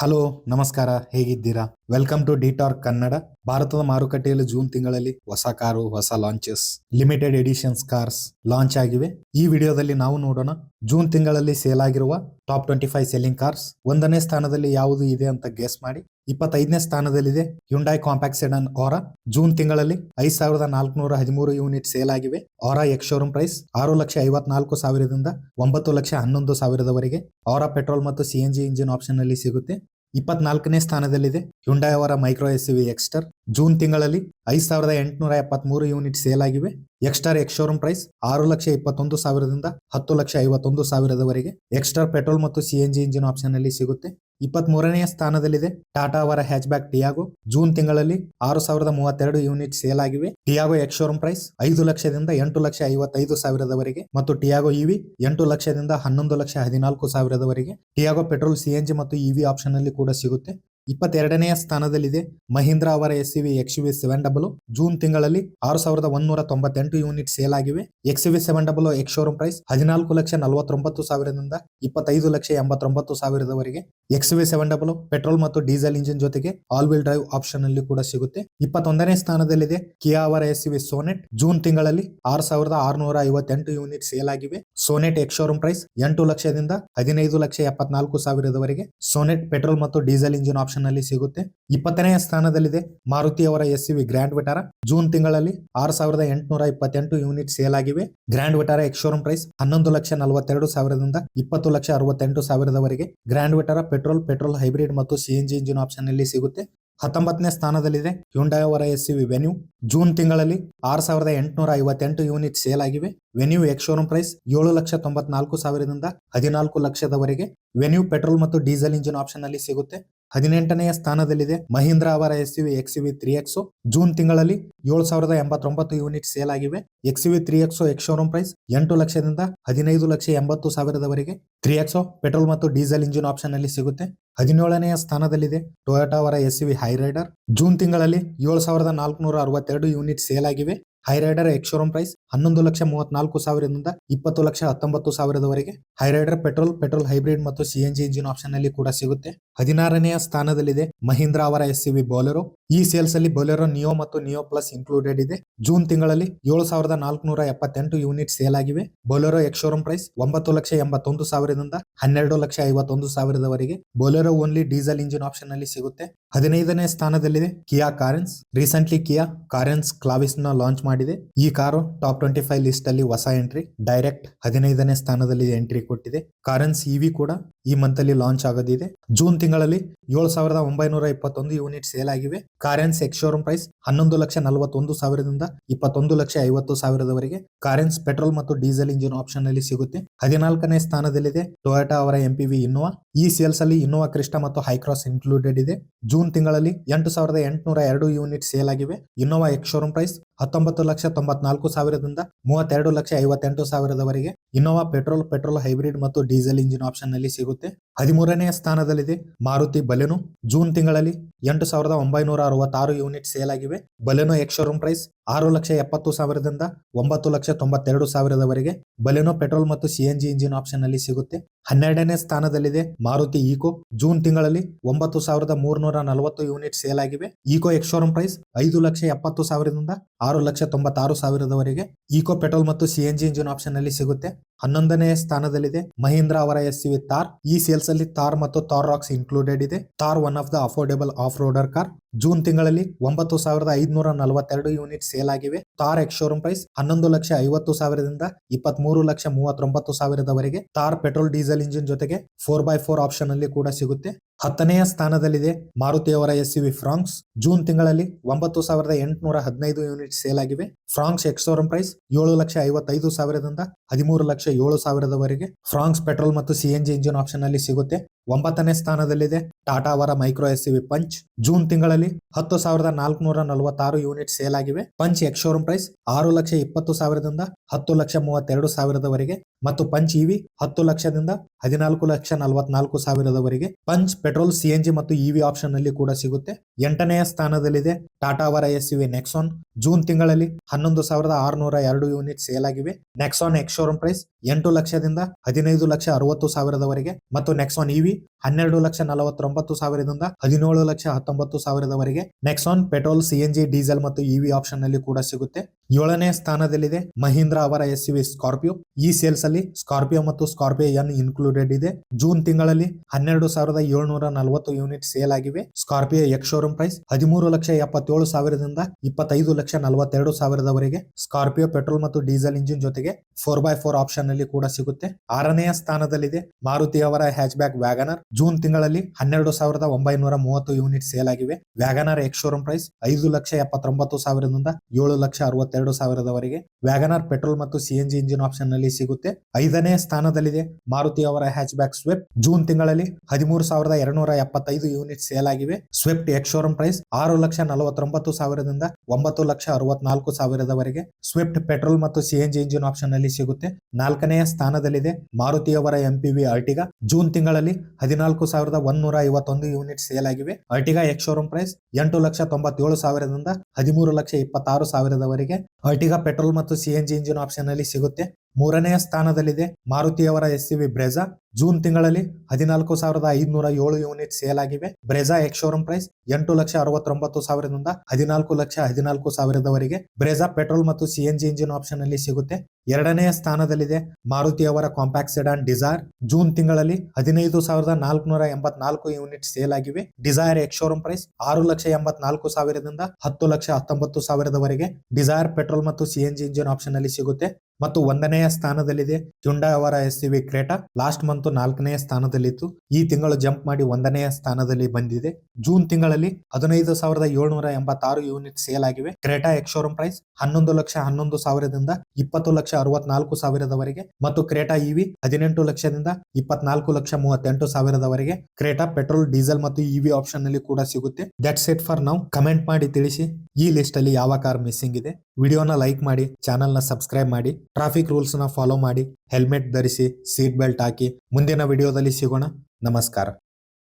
Hello ನಮಸ್ಕಾರ. ಹೇಗಿದ್ದೀರಾ? Welcome to ಡಿಟಾರ್ Kannada ಭಾರತದ ಮಾರುಕಟ್ಟೆಯಲ್ಲಿ ಜೂನ್ ತಿಂಗಳಲ್ಲಿ ಹೊಸ ಕಾರು, ಹೊಸ launches limited editions cars launch ಆಗಿವೆ. ಈ ವಿಡಿಯೋದಲ್ಲಿ ನಾವು ನೋಡೋಣ ಜೂನ್ ತಿಂಗಳಲ್ಲಿ ಸೇಲ್ ಆಗಿರುವ top twenty five selling cars ಒಂದನೇ ಸ್ಥಾನದಲ್ಲಿ ಯಾವುದು ಇದೆ ಅಂತ ಗೆಸ್ ಮಾಡಿ. ಇಪ್ಪತ್ತೈದನೇ ಸ್ಥಾನದಲ್ಲಿದೆ Hyundai compact sedan Aura June ತಿಂಗಳಲ್ಲಿ ಐದ್ ಸಾವಿರದ ನಾಲ್ಕುನೂರ ಹದಿಮೂರು ಯೂನಿಟ್ ಸೇಲ್ ಆಗಿವೆ. ಆರಾ ಎಕ್ಸ್ ಶೋರೂಮ್ ಪ್ರೈಸ್ ಆರು ಲಕ್ಷ ಐವತ್ನಾಲ್ಕು ಸಾವಿರದಿಂದ ಒಂಬತ್ತು ಲಕ್ಷ ಹನ್ನೊಂದು ಸಾವಿರದವರೆಗೆ. ಆರಾ ಪೆಟ್ರೋಲ್ ಮತ್ತು ಸಿಎನ್ಜಿ ಇಂಜಿನ್ ಆಪ್ಷನ್ ಅಲ್ಲಿ ಸಿಗುತ್ತೆ. ಇಪ್ಪತ್ನಾಲ್ಕನೇ ಸ್ಥಾನದಲ್ಲಿದೆ. ಹ್ಯುಂಡಾಯ್ ಅವರ micro S V Exter June ತಿಂಗಳಲ್ಲಿ ಐದು ಸಾವಿರದ ಎಂಟುನೂರ ಎಪ್ಪತ್ಮೂರು ಯೂನಿಟ್ ಸೇಲ್ ಆಗಿವೆ. ಎಕ್ಸ್ಟರ್ ಎಕ್ಸ್ ಶೋರೂಮ್ ಪ್ರೈಸ್ ಆರು ಲಕ್ಷ ಇಪ್ಪತ್ತೊಂದು ಸಾವಿರದಿಂದ ಹತ್ತು ಲಕ್ಷ ಐವತ್ತೊಂದು ಸಾವಿರದವರೆಗೆ. ಎಕ್ಸ್ಟರ್ ಪೆಟ್ರೋಲ್ ಮತ್ತು ಸಿಎನ್ಜಿ ಇಂಜಿನ್ ಆಪ್ಷನ್ ಅಲ್ಲಿ ಸಿಗುತ್ತೆ. ಇಪ್ಪತ್ತ್ ಸ್ಥಾನದಲ್ಲಿದೆ ಟಾಟಾ ಅವರ ಹ್ಯಾಚ್ಬ್ಯಾಕ್ ಟಿಯಾಗೋ ಜೂನ್ ತಿಂಗಳಲ್ಲಿ ಆರು ಸಾವಿರದ ಮೂವತ್ತೆರಡು ಯೂನಿಟ್ ಸೇಲ್ ಆಗಿವೆ. ಟಿಯಾಗೋ ಎಕ್ಸ್ ಶೋರೂಮ್ ಪ್ರೈಸ್ ಐದು ಲಕ್ಷದಿಂದ ಎಂಟು ಲಕ್ಷ ಐವತ್ತೈದು ಸಾವಿರದವರೆಗೆ ಮತ್ತು ಟಿಯಾಗೋ ಇವಿ ಎಂಟು ಲಕ್ಷದಿಂದ ಹನ್ನೊಂದು ಲಕ್ಷ ಹದಿನಾಲ್ಕು ಸಾವಿರದವರೆಗೆ. ಟಿಯಾಗೋ ಪೆಟ್ರೋಲ್ ಸಿಎನ್ಜಿ ಮತ್ತು ಇವಿ ಆಪ್ಷನ್ ಅಲ್ಲಿ ಕೂಡ ಸಿಗುತ್ತೆ. ಇಪ್ಪತ್ತೆರಡನೆಯ ಸ್ಥಾನದಲ್ಲಿದೆ ಮಹೀಂದ್ರ ಅವರ S V X V seven double June ತಿಂಗಳಲ್ಲಿ ಆರು ಸಾವಿರದ ಒಂದೂರ ತೊಂಬತ್ತೆಂಟು ಯೂನಿಟ್ ಸೇಲ್ ಆಗಿವೆ. X V seven double ex showroom price ಹದಿನಾಲ್ಕು ಲಕ್ಷ ನಲವತ್ತೊಂಬತ್ತು ಸಾವಿರದಿಂದ ಇಪ್ಪತ್ತೈದು ಲಕ್ಷ ಎಂಬತ್ತೊಂಬತ್ತು ಸಾವಿರದವರೆಗೆ. X V seven double petrol ಮತ್ತು ಡೀಸೆಲ್ ಇಂಜಿನ್ ಜೊತೆಗೆ ಆಲ್ ವೀಲ್ ಡ್ರೈವ್ ಆಪ್ಷನ್ ಅಲ್ಲಿ ಕೂಡ ಸಿಗುತ್ತೆ. ಇಪ್ಪತ್ತೊಂದನೇ ಸ್ಥಾನದಲ್ಲಿದೆ ಕಿಯಾ ಅವರ ಎಸ್ ವಿ ಸೋನೆಟ್ ಜೂನ್ ತಿಂಗಳಲ್ಲಿ ಆರು ಸಾವಿರದ ಆರುನೂರ ಐವತ್ತೆಂಟು ಯೂನಿಟ್ ಸೇಲ್ ಆಗಿವೆ. ಸೋನೆಟ್ ಎಕ್ಸ್ ಶೋರೂಮ್ ಪ್ರೈಸ್ ಎಂಟು ಲಕ್ಷದಿಂದ ಹದಿನೈದು ಲಕ್ಷ ಎಪ್ಪತ್ನಾಲ್ಕು ಸಾವಿರದವರೆಗೆ. ಸೋನೆಟ್ ಪೆಟ್ರೋಲ್ ಮತ್ತು ಡೀಸೆಲ್ ಇಂಜಿನ್ ಆಪ್ಷನ್ ಅಲ್ಲಿ ಸಿಗುತ್ತೆ. ಇಪ್ಪತ್ತನೆಯ ಸ್ಥಾನದಲ್ಲಿದೆ ಮಾರುತಿ ಅವರ S V grand Vitara June ತಿಂಗಳಲ್ಲಿ ಆರು ಸಾವಿರದ ಎಂಟುನೂರ ಇಪ್ಪತ್ತೆಂಟು ಯೂನಿಟ್ ಸೇಲ್ ಆಗಿವೆ. Grand Vitara ex showroom price ಹನ್ನೊಂದು ಲಕ್ಷ ನಲವತ್ತೆರಡು ಸಾವಿರದಿಂದ ಇಪ್ಪತ್ತು ಲಕ್ಷ ಅರವತ್ತೆಂಟು ಸಾವಿರದವರೆಗೆ. Grand Vitara petrol petrol hybrid ಮತ್ತು ಸಿಎನ್ಜಿ ಇಂಜಿನ್ ಆಪ್ಷನ್ ಅಲ್ಲಿ ಸಿಗುತ್ತೆ. ಹತ್ತೊಂಬತ್ತನೇ ಸ್ಥಾನದಲ್ಲಿದೆ. ಹ್ಯುಂಡಾಯ್ ಅವರ ಎಸ್ ವಿ ವೆನ್ಯೂ ಜೂನ್ ತಿಂಗಳಲ್ಲಿ ಆರು ಸಾವಿರದ ಎಂಟುನೂರ ಐವತ್ತೆಂಟು ಯೂನಿಟ್ ಸೇಲ್ ಆಗಿವೆ. ವೆನ್ಯೂ ಎಕ್ಸ್ ಶೋರೂಮ್ ಪ್ರೈಸ್ ಏಳು ಲಕ್ಷ ತೊಂಬತ್ನಾಲ್ಕು ಸಾವಿರದಿಂದ ಹದಿನಾಲ್ಕು ಲಕ್ಷದವರೆಗೆ. ವೆನ್ಯೂ ಪೆಟ್ರೋಲ್ ಮತ್ತು ಡೀಸೆಲ್ ಇಂಜಿನ್ ಆಪ್ಷನ್ ಅಲ್ಲಿ ಸಿಗುತ್ತೆ. ಹದಿನೆಂಟನೆಯ ಸ್ಥಾನದಲ್ಲಿದೆ ಮಹೀಂದ್ರ ಅವರ S V X V three X June ತಿಂಗಳಲ್ಲಿ ಏಳು ಸಾವಿರದ ಎಂಬತ್ತೊಂಬತ್ತು ಯೂನಿಟ್ ಸೇಲ್ ಆಗಿವೆ. X V three XO ex showroom price ಎಂಟು ಲಕ್ಷದಿಂದ ಹದಿನೈದು ಲಕ್ಷ ಎಂಬತ್ತು ಸಾವಿರದವರೆಗೆ. ತ್ರೀ ಎಕ್ಸೋ ಪೆಟ್ರೋಲ್ ಮತ್ತು ಡೀಸೆಲ್ ಇಂಜಿನ್ ಆಪ್ಷನ್ ಅಲ್ಲಿ ಸಿಗುತ್ತೆ. ಹದಿನೇಳನೆಯ ಸ್ಥಾನದಲ್ಲಿದೆ. ಟೊಯೋಟಾ ಅವರ ಎಸ್ ವಿ ಹೈರೈಡರ್. ಜೂನ್ ತಿಂಗಳಲ್ಲಿ ಏಳು ಸಾವಿರದ ನಾಲ್ಕುನೂರ ಅರವತ್ತೆರಡು ಯೂನಿಟ್ ಸೇಲ್ ಆಗಿವೆ. ಹೈರೈಡರ್ ಎಕ್ಸ್ ಶೋರೂಮ್ ಪ್ರೈಸ್ ಹನ್ನೊಂದು ಲಕ್ಷ ಮೂವತ್ನಾಲ್ಕು ಸಾವಿರದಿಂದ ಇಪ್ಪತ್ತು ಲಕ್ಷ ಹತ್ತೊಂಬತ್ತು ಸಾವಿರದವರೆಗೆ. ಹೈರೈಡರ್ ಪೆಟ್ರೋಲ್ ಪೆಟ್ರೋಲ್ ಹೈಬ್ರಿಡ್ ಮತ್ತು ಸಿಎನ್ಜಿ ಇಂಜಿನ್ ಆಪ್ಷನ್ ಅಲ್ಲಿ ಕೂಡ ಸಿಗುತ್ತೆ. ಹದಿನಾರನೆಯ ಸ್ಥಾನದಲ್ಲಿದೆ ಮಹೀಂದ್ರ ಅವರ ಎಸ್ ಸಿ ವಿ ಬೌಲರು. ಈ ಸೇಲ್ಸ್ ಅಲ್ಲಿ ಬೊಲೆರೋ ನಿಯೋ ಮತ್ತು ನಿಯೋ ಪ್ಲಸ್ ಇನ್ಕ್ಲೂಡೆಡ್ ಇದೆ. ಜೂನ್ ತಿಂಗಳಲ್ಲಿ ಏಳು ಸಾವಿರದ ನಾಲ್ಕುನೂರ ಎಪ್ಪತ್ತೆಂಟು ಯೂನಿಟ್ ಸೇಲ್ ಆಗಿವೆ. ಬೊಲೆರೋ ಎಕ್ಸ್ ಶೋರೂಮ್ ಪ್ರೈಸ್ ಒಂಬತ್ತು ಲಕ್ಷ ಎಂಬತ್ತೊಂದು ಸಾವಿರದಿಂದ ಹನ್ನೆರಡು ಲಕ್ಷ ಐವತ್ತೊಂದು ಸಾವಿರದವರೆಗೆ. Bolero only diesel engine option ಅಲ್ಲಿ ಸಿಗುತ್ತೆ. ಹದಿನೈದನೇ ಸ್ಥಾನದಲ್ಲಿದೆ Kia Carens. Recently Kia Carens ಕ್ಲಾವಿಸ್ನ launch ಮಾಡಿದೆ. ಈ car top twenty five list ಅಲ್ಲಿ ಹೊಸ ಎಂಟ್ರಿ, ಡೈರೆಕ್ಟ್ ಹದಿನೈದನೇ ಸ್ಥಾನದಲ್ಲಿ ಎಂಟ್ರಿ ಕೊಟ್ಟಿದೆ. ಕಾರೆನ್ಸ್ ಇವಿ ಕೂಡ ಈ ಮಂತ್ ಅಲ್ಲಿ ಲಾಂಚ್ ಆಗೋದಿದೆ. ಜೂನ್ ತಿಂಗಳಲ್ಲಿ ಏಳು ಸಾವಿರದ ಒಂಬೈನೂರ ಇಪ್ಪತ್ತೊಂದು ಯೂನಿಟ್ ಸೇಲ್ ಆಗಿವೆ. ಕಾರೆನ್ಸ್ ಎಕ್ಸ್ ಶೋರೂಮ್ ಪ್ರೈಸ್ ಹನ್ನೊಂದು ಲಕ್ಷ ನಲವತ್ತೊಂದು ಸಾವಿರದಿಂದ ಇಪ್ಪತ್ತೊಂದು ಲಕ್ಷ ಐವತ್ತು ಸಾವಿರದವರೆಗೆ ಕಾರೆನ್ಸ್ ಪೆಟ್ರೋಲ್ ಮತ್ತು ಡೀಸೆಲ್ ಇಂಜಿನ್ ಆಪ್ಷನ್ನಲ್ಲಿ ಸಿಗುತ್ತೆ. ಹದಿನಾಲ್ಕನೇ ಸ್ಥಾನದಲ್ಲಿದೆ ಟೊಯೋಟಾ ಅವರ ಎಂ ಪಿ ವಿ ಇನ್ನೋವಾ ಈ ಸೇಲ್ಸ್ ಅಲ್ಲಿ ಇನ್ನೋವಾ ಕ್ರಿಸ್ಟಾ ಮತ್ತು ಹೈಕ್ರಾಸ್ ಇನ್ಕ್ಲೂಡೆಡ್ ಇದೆ. ಜೂನ್ ತಿಂಗಳಲ್ಲಿ ಎಂಟು ಸಾವಿರದ ಎಂಟುನೂರ ಎರಡು ಯೂನಿಟ್ ಸೇಲ್ ಆಗಿವೆ. ಇನ್ನೋವಾ ಎಕ್ಸ್ ಶೋರೂಮ್ ಪ್ರೈಸ್ ಹತ್ತೊಂಬತ್ತು ಲಕ್ಷ ತೊಂಬತ್ನಾಲ್ಕು ಸಾವಿರದಿಂದ ಮೂವತ್ತೆರಡು ಲಕ್ಷ ಐವತ್ತೆಂಟು ಸಾವಿರದವರೆಗೆ ಇನ್ನೋವಾ ಪೆಟ್ರೋಲ್ ಪೆಟ್ರೋಲ್ ಹೈಬ್ರಿಡ್ ಮತ್ತು ಡೀಸೆಲ್ ಇಂಜಿನ್ ಆಪ್ಷನ್ನಲ್ಲಿ ಸಿಗುತ್ತೆ. ಹದಿಮೂರನೇ ಸ್ಥಾನದಲ್ಲಿದೆ ಮಾರುತಿ ಬಲೆನು ಜೂನ್ ತಿಂಗಳಲ್ಲಿ ಎಂಟು ಸಾವಿರದ ಒಂಬೈನೂರ ಅರವತ್ತಾರು ಯೂನಿಟ್ ಸೇಲ್ ಆಗಿವೆ. ಬಲೆನೋ ಎಕ್ಸ್ ಶೋರೂಮ್ ಪ್ರೈಸ್ ಆರು ಲಕ್ಷ ಎಪ್ಪತ್ತು ಸಾವಿರದಿಂದ ಒಂಬತ್ತು ಲಕ್ಷ ತೊಂಬತ್ತೆರಡು ಸಾವಿರದವರೆಗೆ ಬಲೆನೋ ಪೆಟ್ರೋಲ್ ಮತ್ತು ಸಿಎನ್ಜಿ ಇಂಜಿನ್ ಆಪ್ಷನ್ ಅಲ್ಲಿ ಸಿಗುತ್ತೆ. ಹನ್ನೆರಡನೇ ಸ್ಥಾನದಲ್ಲಿದೆ ಮಾರುತಿ ಈಕೋ. ಜೂನ್ ತಿಂಗಳಲ್ಲಿ ಒಂಬತ್ತು ಸಾವಿರದ ಮೂರ್ನೂರ ನಲವತ್ತು ಯೂನಿಟ್ ಸೇಲ್ ಆಗಿವೆ. ಈಕೋ ಎಕ್ಸ್ ಶೋರೂಮ್ ಪ್ರೈಸ್ ಐದು ಲಕ್ಷ ಎಪ್ಪತ್ತು ಸಾವಿರದಿಂದ ಆರು ಲಕ್ಷ ತೊಂಬತ್ತಾರು ಸಾವಿರದವರೆಗೆ. ಈಕೋ ಪೆಟ್ರೋಲ್ ಮತ್ತು ಸಿಎನ್ಜಿ ಇಂಜಿನ್ ಆಪ್ಷನ್ನಲ್ಲಿ ಸಿಗುತ್ತೆ. ಹನ್ನೊಂದನೇ ಸ್ಥಾನದಲ್ಲಿದೆ ಮಹೀಂದ್ರ ಅವರ ಎಸ್ ವಿ ತಾರ್. ಈ ಸೇಲ್ಸ್ ಅಲ್ಲಿ ತಾರ್ ಮತ್ತು ತಾರ್ ರಾಕ್ಸ್ ಇನ್ಕ್ಲೂಡೆಡ್ ಇದೆ. Thar one of the affordable off roader car. June ತಿಂಗಳಲ್ಲಿ ಒಂಬತ್ತು ಸಾವಿರದ ಐದುನೂರ ನಲವತ್ತೆರಡು ಯೂನಿಟ್ ಸೇಲ್ ಆಗಿವೆ. ತಾರ್ ಎಕ್ಸ್ ಶೋರೂಮ್ ಪ್ರೈಸ್ ಹನ್ನೊಂದು ಲಕ್ಷ ಐವತ್ತು ಸಾವಿರದಿಂದ ಇಪ್ಪತ್ತ್ ಮೂರು ಲಕ್ಷ ಮೂವತ್ತೊಂಬತ್ತು ಸಾವಿರದವರೆಗೆ. ತಾರ್ ಪೆಟ್ರೋಲ್ ಡೀಸೆಲ್ ಇಂಜಿನ್ ಜೊತೆಗೆ ಫೋರ್ ಬೈ ಫೋರ್ ಆಪ್ಷನ್ ಅಲ್ಲಿ ಕೂಡ ಸಿಗುತ್ತೆ. ಹತ್ತನೆಯ ಸ್ಥಾನದಲ್ಲಿದೆ ಮಾರುತಿಯವರ ಎಸ್ ವಿ ಫ್ರಾಂಕ್ಸ್. ಜೂನ್ ತಿಂಗಳಲ್ಲಿ ಒಂಬತ್ತು ಸಾವಿರದ ಎಂಟುನೂರ ಹದಿನೈದು ಯೂನಿಟ್ ಸೇಲ್ ಆಗಿವೆ. ಫ್ರಾಂಕ್ಸ್ ಎಕ್ಸ್ ಶೋರೂಮ್ ಪ್ರೈಸ್ ಏಳು ಲಕ್ಷ ಐವತ್ತೈದು ಸಾವಿರದಿಂದ ಹದಿಮೂರು ಲಕ್ಷ ಏಳು ಸಾವಿರದವರೆಗೆ ಫ್ರಾಂಕ್ಸ್ ಪೆಟ್ರೋಲ್ ಮತ್ತು ಸಿಎನ್ಜಿ ಇಂಜಿನ್ ಆಪ್ಷನ್ ಅಲ್ಲಿ ಸಿಗುತ್ತೆ. ಒಂಬತ್ತನೇ ಸ್ಥಾನದಲ್ಲಿದೆ ಟಾಟಾ ಅವರ micro S V Punch. June ತಿಂಗಳಲ್ಲಿ ಹತ್ತು ಸಾವಿರದ ನಾಲ್ಕುನೂರ ನಲವತ್ತಾರು ಯೂನಿಟ್ ಸೇಲ್ ಆಗಿವೆ. ಪಂಚ್ ಎಕ್ಸ್ ಶೋರೂಮ್ ಪ್ರೈಸ್ ಆರು ಲಕ್ಷ ಇಪ್ಪತ್ತು ಸಾವಿರದಿಂದ ಹತ್ತು ಲಕ್ಷ ಮೂವತ್ತೆರಡು ಸಾವಿರದವರೆಗೆ ಮತ್ತು ಪಂಚ್ ಇವಿ ಹತ್ತು ಲಕ್ಷದಿಂದ ಹದಿನಾಲ್ಕು ಲಕ್ಷ ನಲವತ್ನಾಲ್ಕು ಸಾವಿರದವರೆಗೆ. ಪಂಚ್ ಪೆಟ್ರೋಲ್ ಸಿಎನ್ಜಿ ಮತ್ತು ಇವಿ ಆಪ್ಷನ್ ಅಲ್ಲಿ ಕೂಡ ಸಿಗುತ್ತೆ. ಎಂಟನೆಯ ಸ್ಥಾನದಲ್ಲಿದೆ ಟಾಟಾ ವರ ಎಸ್ ಇವಿ ನೆಕ್ಸಾನ್ ಜೂನ್ ತಿಂಗಳಲ್ಲಿ ಹನ್ನೊಂದು ಸಾವಿರದ ಆರುನೂರ ಎರಡು ಯೂನಿಟ್ ಸೇಲ್ ಆಗಿವೆ. ನೆಕ್ಸಾನ್ ಎಕ್ಸ್ ಶೋರೂಮ್ ಪ್ರೈಸ್ ಎಂಟು ಲಕ್ಷದಿಂದ ಹದಿನೈದು ಲಕ್ಷ ಅರವತ್ತು ಸಾವಿರದವರೆಗೆ ಮತ್ತು ನೆಕ್ಸಾನ್ ಇವಿ ಹನ್ನೆರಡು ಲಕ್ಷ ನಲವತ್ತೊಂಬತ್ತು ಸಾವಿರದಿಂದ ಹದಿನೇಳು ಲಕ್ಷ ಹತ್ತೊಂಬತ್ತು ಸಾವಿರದವರೆಗೆ ನೆಕ್ಸಾನ್ ಪೆಟ್ರೋಲ್ ಸಿಎನ್ಜಿ ಡೀಸೆಲ್ ಮತ್ತು ಇವಿ ಆಪ್ಷನ್ನಲ್ಲಿ ಕೂಡ ಸಿಗುತ್ತೆ. ಏಳನೇ ಸ್ಥಾನದಲ್ಲಿದೆ ಮಹೀಂದ್ರ ಅವರ ಎಸ್ ವಿ ಸ್ಕಾರ್ಪಿಯೋ ಈ ಸೇಲ್ಸ್ ಅಲ್ಲಿ ಸ್ಕಾರ್ಪಿಯೋ ಮತ್ತು ಸ್ಕಾರ್ಪಿಯೋ ಎನ್ ಇನ್ಕ್ಲೂಡೆಡ್ ಇದೆ. ಜೂನ್ ತಿಂಗಳಲ್ಲಿ ಹನ್ನೆರಡು ಸಾವಿರದ ಏಳ್ನೂರ ನಲವತ್ತು ಯೂನಿಟ್ ಸೇಲ್ ಆಗಿವೆ. ಸ್ಕಾರ್ಪಿಯೋ ಎಕ್ಸ್ ಶೋರೂಮ್ ಪ್ರೈಸ್ ಹದಿಮೂರು ಲಕ್ಷ ಎಪ್ಪತ್ತೇಳು ಸಾವಿರದಿಂದ ಇಪ್ಪತ್ತೈದು ಲಕ್ಷ ನಲವತ್ತೆರಡು ಸಾವಿರದವರೆಗೆ ಸ್ಕಾರ್ಪಿಯೋ ಪೆಟ್ರೋಲ್ ಮತ್ತು ಡೀಸೆಲ್ ಇಂಜಿನ್ ಜೊತೆಗೆ ಫೋರ್ ಬೈ ಫೋರ್ ಆಪ್ಷನ್ನಲ್ಲಿ ಕೂಡ ಸಿಗುತ್ತೆ. ಆರನೆಯ ಸ್ಥಾನದಲ್ಲಿದೆ ಮಾರುತಿ ಅವರ ಹ್ಯಾಚ್ ಬ್ಯಾಕ್ ವ್ಯಾಗನರ್ ಜೂನ್ ತಿಂಗಳಲ್ಲಿ ಹನ್ನೆರಡು ಸಾವಿರದ ಒಂಬೈನೂರ ಮೂವತ್ತು ಯೂನಿಟ್ ಸೇಲ್ ಆಗಿವೆ. ವ್ಯಾಗನರ್ ಎಕ್ಸ್ ಶೋರೂಮ್ ಪ್ರೈಸ್ ಐದು ಲಕ್ಷ ಎಪ್ಪತ್ತೊಂಬತ್ತು ಸಾವಿರದಿಂದ ಏಳು ಲಕ್ಷ ಅರವತ್ತೆರಡು ಸಾವಿರದವರೆಗೆ. ವ್ಯಾಗನರ್ ಪೆಟ್ರೋಲ್ ಮತ್ತು ಸಿಎನ್ಜಿ ಇಂಜಿನ್ ಆಪ್ಷನ್ನಲ್ಲಿ ಸಿಗುತ್ತೆ. ಐದನೇ ಸ್ಥಾನದಲ್ಲಿದೆ ಮಾರುತಿ ಅವರ ಹ್ಯಾಚ್ ಬ್ಯಾಕ್ ಸ್ವಿಫ್ಟ್. ಜೂನ್ ತಿಂಗಳಲ್ಲಿ ಹದಿಮೂರು ಸಾವಿರದ ಎರಡ್ನೂರ ಎಪ್ಪತ್ತೈದು ಯೂನಿಟ್ ಸೇಲ್ ಆಗಿವೆ. ಸ್ವಿಫ್ಟ್ ಎಕ್ಸ್ ಶೋರೂಮ್ ಪ್ರೈಸ್ ಆರು ಲಕ್ಷ ನಲವತ್ತೊಂಬತ್ತು ಸಾವಿರದಿಂದ ಒಂಬತ್ತು ಲಕ್ಷ ಅರವತ್ನಾಲ್ಕು ಸಾವಿರದವರೆಗೆ. ಸ್ವಿಫ್ಟ್ ಪೆಟ್ರೋಲ್ ಮತ್ತು ಸಿಎನ್ಜಿ ಇಂಜಿನ್ ಆಪ್ಷನ್ನಲ್ಲಿ ಸಿಗುತ್ತೆ. ನಾಲ್ಕನೆಯ ಸ್ಥಾನದಲ್ಲಿದೆ ಮಾರುತಿ ಅವರ ಎಂಪಿವಿ ಆರ್ಟಿಗ. ಜೂನ್ ತಿಂಗಳಲ್ಲಿ ಹದಿನಾಲ್ಕು ಸಾವಿರದ ಒಂದೂರ ಐವತ್ತೊಂದು ಯೂನಿಟ್ ಸೇಲ್ ಆಗಿವೆ. ಅರ್ಟಿಗಾ ಎಕ್ಸ್ ಶೋರೂಮ್ ಪ್ರೈಸ್ ಎಂಟು ಲಕ್ಷ ತೊಂಬತ್ತೇಳು ಸಾವಿರದಿಂದ ಹದಿಮೂರು ಲಕ್ಷ ಇಪ್ಪತ್ತಾರು ಸಾವಿರದವರೆಗೆ ಅರ್ಟಿಗಾ ಪೆಟ್ರೋಲ್ ಮತ್ತು ಸಿಎನ್ಜಿ ಇಂಜಿನ್ ಆಪ್ಷನ್ನಲ್ಲಿ ಸಿಗುತ್ತೆ. ಮೂರನೆಯ ಸ್ಥಾನದಲ್ಲಿದೆ ಮಾರುತಿಯವರ ಎಸ್ ವಿ ಬ್ರೆಜಾ. ಜೂನ್ ತಿಂಗಳಲ್ಲಿ ಹದಿನಾಲ್ಕು ಸಾವಿರದ ಐದುನೂರ ಏಳು ಯೂನಿಟ್ ಸೇಲ್ ಆಗಿವೆ. ಬ್ರೆಜಾ ಎಕ್ಸ್ ಶೋರೂಮ್ ಪ್ರೈಸ್ ಎಂಟು ಲಕ್ಷ ಅರವತ್ತೊಂಬತ್ತು ಸಾವಿರದಿಂದ ಹದಿನಾಲ್ಕು ಲಕ್ಷ ಹದಿನಾಲ್ಕು ಸಾವಿರದವರೆಗೆ. ಬ್ರೆಜಾ ಪೆಟ್ರೋಲ್ ಮತ್ತು ಸಿಎನ್ಜಿ ಇಂಜಿನ್ ಆಪ್ಷನ್ ಅಲ್ಲಿ ಸಿಗುತ್ತೆ. ಎರಡನೆಯ ಸ್ಥಾನದಲ್ಲಿದೆ ಮಾರುತಿಯವರ ಕಾಂಪ್ಯಾಕ್ಟ್ ಸೆಡಾನ್ ಡಿಸೈರ್. ಜೂನ್ ತಿಂಗಳಲ್ಲಿ ಹದಿನೈದು ಸಾವಿರದ ನಾಲ್ಕುನೂರ ಎಂಬತ್ನಾಲ್ಕು ಯೂನಿಟ್ ಸೇಲ್ ಆಗಿವೆ. ಡಿಸೈರ್ ಎಕ್ಸ್ ಶೋರೂಮ್ ಪ್ರೈಸ್ ಆರು ಲಕ್ಷ ಎಂಬತ್ನಾಲ್ಕು ಸಾವಿರದಿಂದ ಹತ್ತು ಲಕ್ಷ ಹತ್ತೊಂಬತ್ತು ಸಾವಿರದವರೆಗೆ. ಡಿಸೈರ್ ಪೆಟ್ರೋಲ್ ಮತ್ತು ಸಿಎನ್ಜಿ ಇಂಜಿನ್ ಆಪ್ಷನ್ ಅಲ್ಲಿ ಸಿಗುತ್ತೆ. ಮತ್ತು ಒಂದನೆಯ ಸ್ಥಾನದಲ್ಲಿದೆ ಕ್ಯುಂಡಾ ಅವರ S V Creta last month ನಾಲ್ಕನೆಯ ಸ್ಥಾನದಲ್ಲಿತ್ತು. ಈ ತಿಂಗಳು ಜಂಪ್ ಮಾಡಿ ಒಂದನೆಯ ಸ್ಥಾನದಲ್ಲಿ ಬಂದಿದೆ. ಜೂನ್ ತಿಂಗಳಲ್ಲಿ ಹದಿನೈದು ಸಾವಿರದ ಏಳ್ನೂರ ಎಂಬತ್ತಾರು ಯೂನಿಟ್ ಸೇಲ್ ಆಗಿವೆ. ಕ್ರೇಟಾ ಎಕ್ಸ್ ಶೋರೂಮ್ ಪ್ರೈಸ್ ಹನ್ನೊಂದು ಲಕ್ಷ ಹನ್ನೊಂದು ಸಾವಿರದಿಂದ ಇಪ್ಪತ್ತು ಲಕ್ಷ ಅರವತ್ನಾಲ್ಕು ಸಾವಿರದವರೆಗೆ ಮತ್ತು ಕ್ರೇಟಾ ಇವಿ ಹದಿನೆಂಟು ಲಕ್ಷದಿಂದ ಇಪ್ಪತ್ನಾಲ್ಕು ಲಕ್ಷ ಮೂವತ್ತೆಂಟು ಸಾವಿರದವರೆಗೆ ಕ್ರೇಟಾ ಪೆಟ್ರೋಲ್ ಡೀಸೆಲ್ ಮತ್ತು ಇವಿ ಆಪ್ಷನ್ನಲ್ಲಿ ಕೂಡ ಸಿಗುತ್ತೆ. ದಟ್ಸ್ ಇಟ್ ಫಾರ್ ನಾವು ಕಮೆಂಟ್ ಮಾಡಿ ತಿಳಿಸಿ. ಈ ಲಿಸ್ಟ್ ಅಲ್ಲಿ ಯಾವ ಕಾರ್ ಮಿಸ್ಸಿಂಗ್ ಇದೆ? ವಿಡಿಯೋನ ಲೈಕ್ ಮಾಡಿ, ಚಾನಲ್ನ ಸಬ್ಸ್ಕ್ರೈಬ್ ಮಾಡಿ, ಟ್ರಾಫಿಕ್ ರೂಲ್ಸ್ನ ಫಾಲೋ ಮಾಡಿ, ಹೆಲ್ಮೆಟ್ ಧರಿಸಿ, ಸೀಟ್ ಬೆಲ್ಟ್ ಹಾಕಿ. ಮುಂದಿನ ವಿಡಿಯೋದಲ್ಲಿ ಸಿಗೋಣ. ನಮಸ್ಕಾರ.